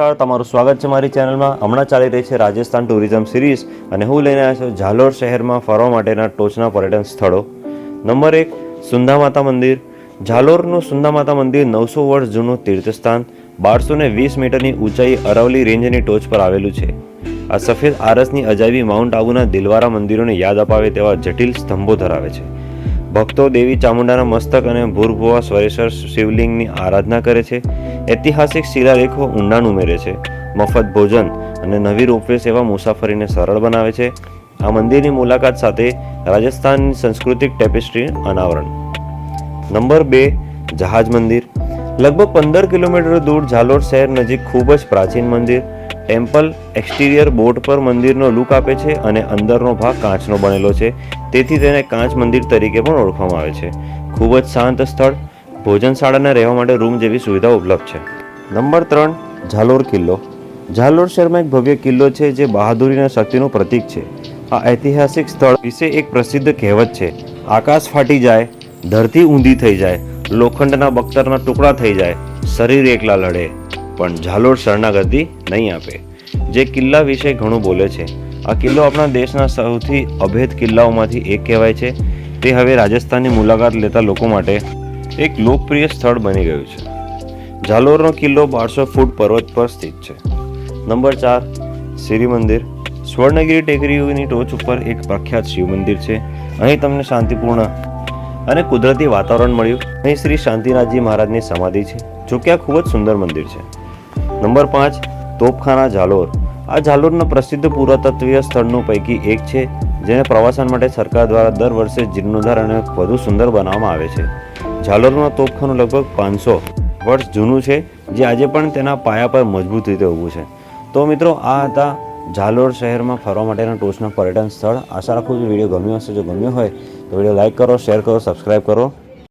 નમસ્કાર, તમારું સ્વાગત છે મારી ચેનલમાં. હમણાં ચાલી રહી છે રાજસ્થાન ટુરિઝમ સિરીઝ અને હું લઈને આવ્યો છું ઝાલોર શહેરમાં ફરવા માટેના ટોચના પર્યટન સ્થળો. નંબર એક, સુંદા માતા મંદિર. ઝાલોરનું સુંદા માતા મંદિર નવસો વર્ષ જૂનું તીર્થસ્થાન બારસો ને વીસ મીટરની ઊંચાઈ અરવલી રેન્જની ટોચ પર આવેલું છે. આ સફેદ આરસની અજાયબી માઉન્ટ આબુના દિલવારા મંદિરોને યાદ અપાવે તેવા જટિલ સ્તંભો ધરાવે છે. ભક્તો દેવી ચામુંડાના મસ્તક અને ભૂરભુવા સ્વરેશ્વર શિવલિંગની આરાધના કરે છે. ઐતિહાસિક શિલાલેખો ઊંડાણ ઉમેરે છે. મફત ભોજન અને નવી રોપવે સેવા મુસાફરીને સરળ બનાવે છે. આ મંદિરની મુલાકાત સાથે રાજસ્થાનની સાંસ્કૃતિક ટેપેસ્ટ્રી અનાવરણ. નંબર બે, જહાજ મંદિર. લગભગ પંદર કિલોમીટર દૂર ઝાલોર શહેર નજીક ખૂબ જ પ્રાચીન મંદિર. ટેમ્પલ એક્સટીરિયર બોર્ડ પર મંદિરનો લુક આપે છે અને અંદરનો ભાગ કાચનો બનેલો છે. તેથી તેને કાચ મંદિર તરીકે પણ ઓળખવામાં આવે છે. ખૂબ જ શાંત સ્થળ, ભોજનશાળાને રહેવા માટે રૂમ જેવી સુવિધા ઉપલબ્ધ છે. નંબર ત્રણ, ઝાલોર કિલ્લો. ઝાલોર શહેરમાં એક ભવ્ય કિલ્લો છે જે બહાદુરી અને શક્તિનું પ્રતીક છે. આ ઐતિહાસિક સ્થળ વિશે એક પ્રસિદ્ધ કહેવત છે, આકાશ ફાટી જાય, ધરતી ઊંધી થઈ જાય, લોખંડના બખ્તરના ટુકડા થઈ જાય, શરીર એકલા લડે. પણ ઝાલોર શરણાગતિ નહીં આપે. જે કિલ્લા વિશે ઘણું બોલે છે. આ કિલ્લો આપણા દેશના સૌથી અભેદ કિલ્લાઓમાંથી એક કહેવાય છે. તે હવે રાજસ્થાનની મુલાકાત લેતા લોકો માટે એક લોકપ્રિય સ્થળ બની ગયું છે. ઝાલોરનો કિલ્લો બારસો ફૂટ પર્વત પર સ્થિત છે. નંબર ચાર શ્રી મંદિર સ્વર્ણગિરી ટેકરીઓની ટોચ ઉપર એક પ્રખ્યાત શિવ મંદિર છે. અહીં તમને શાંતિપૂર્ણ અને કુદરતી વાતાવરણ મળ્યું. અહીં શ્રી શાંતિનાથજી મહારાજની સમાધિ છે. જો કે આ ખૂબ જ સુંદર મંદિર છે. નંબર પાંચ, તોપખાના ઝાલોર. આ ઝાલોરના પ્રસિદ્ધ પુરાતત્વીય સ્થળનું પૈકી એક છે, જેને પ્રવાસન માટે સરકાર દ્વારા દર વર્ષે જીર્ણોદ્ધાર અને વધુ સુંદર બનાવવામાં આવે છે. ઝાલોરમાં તોપખાનું લગભગ પાંચસો વર્ષ જૂનું છે, જે આજે પણ તેના પાયા પર મજબૂત રીતે ઊભું છે. તો મિત્રો, આ હતા ઝાલોર શહેરમાં ફરવા માટેના ટોચના પર્યટન સ્થળ. આશા રાખું છું વીડિયો ગમ્યો હશે. જો ગમ્યો હોય તો વીડિયો લાઇક કરો, શેર કરો, સબસ્ક્રાઇબ કરો.